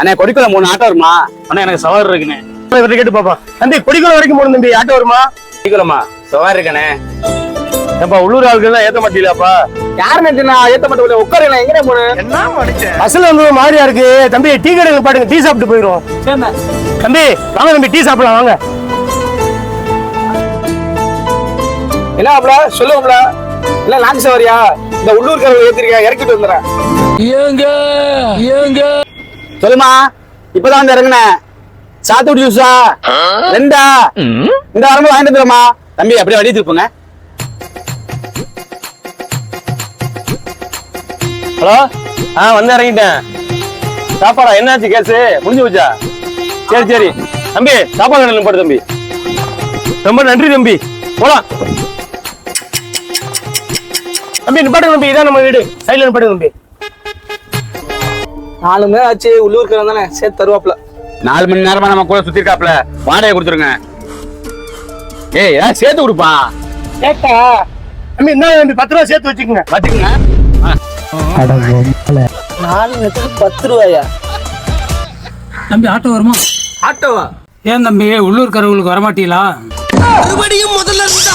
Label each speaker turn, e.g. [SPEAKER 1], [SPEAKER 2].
[SPEAKER 1] அண்ணே கொடிக்குள்ள மூணு ஆட்டோ வருமா?
[SPEAKER 2] அண்ணா எனக்கு சவாரி இருக்குண்ணே. இவர்கிட்ட கேட்டு பாப்பா. தம்பி கொடிக்குளம் வரைக்கும் போகணும் தம்பி. ஆட்டோ வருமா?
[SPEAKER 1] கொடிக்குளமா? சவாரி இருக்கண்ணே.
[SPEAKER 2] ஏப்பா உள்ளூர் ஆளுக்கு தான் ஏத்த மாட்டீங்களாப்பா?
[SPEAKER 1] யார் நேற்று நான் ஏத்த மாட்டேன் உட்காருங்க எங்கே போன
[SPEAKER 2] என்ன படிச்சேன் பஸ்ல வந்து மாறியா இருக்கு. தம்பி டீ கடைக்கு பாடுங்க டீ சாப்பிட்டு போயிடும் தம்பி வாங்க தம்பி டீ சாப்பிடலாம் வாங்க.
[SPEAKER 1] என்ன ஆப்ல சொல்லுவோம்ல இல்ல லாங் சவாரியா? இந்த உள்ளூர்காரங்க ஏத்திருக்கேன் இறக்கிட்டு வந்துடுறேன்.
[SPEAKER 3] ஏங்க ஏங்க.
[SPEAKER 1] சொல்லுமா இப்பதான் வந்து இறங்குனேன். சாத்துக்குடி ஜூஸா ரெண்டா? இந்த வாரம் வாங்கிட்டு வந்துடுமா தம்பி அப்படியே வழி திருப்புங்க.
[SPEAKER 2] ஹலோ? ஆ வந்து இறங்கிட்டேன். சாப்பாடா என்னாச்சு கேசு முடிஞ்சு போச்சா? சரி சரி. தம்பி சாப்பாடு கடையில் போடு தம்பி. ரொம்ப நன்றி தம்பி. போலாம். தம்பி நிப்பாட்டு தம்பி. இதான் நம்ம வீடு. சைட்ல நிப்பாட்டு தம்பி.
[SPEAKER 1] நாலு மணி நேரம் ஆச்சு உள்ளூர்காரன் தானே சேர்த்து தருவாப்ல நாலு மணி நேரமா நம்ம கூட சுத்தி இருக்காப்ல வாடகை கொடுத்துருங்க. ஏய் ஏதாவது சேர்த்து கொடுப்பா.
[SPEAKER 2] கேட்டா தம்பி என்ன தம்பி பத்து ரூபா சேர்த்து வச்சுக்கோங்க.
[SPEAKER 1] பாத்துக்கங்க
[SPEAKER 3] நாலு லட்சத்துக்கு பத்து ரூபாயா? தம்பி ஆட்டோ வருமா?
[SPEAKER 1] ஆட்டோவா?
[SPEAKER 3] ஏன் தம்பி உள்ளூர்காரங்களுக்கு வரமாட்டீங்களா?
[SPEAKER 4] மறுபடியும் முதல்ல இருந்தா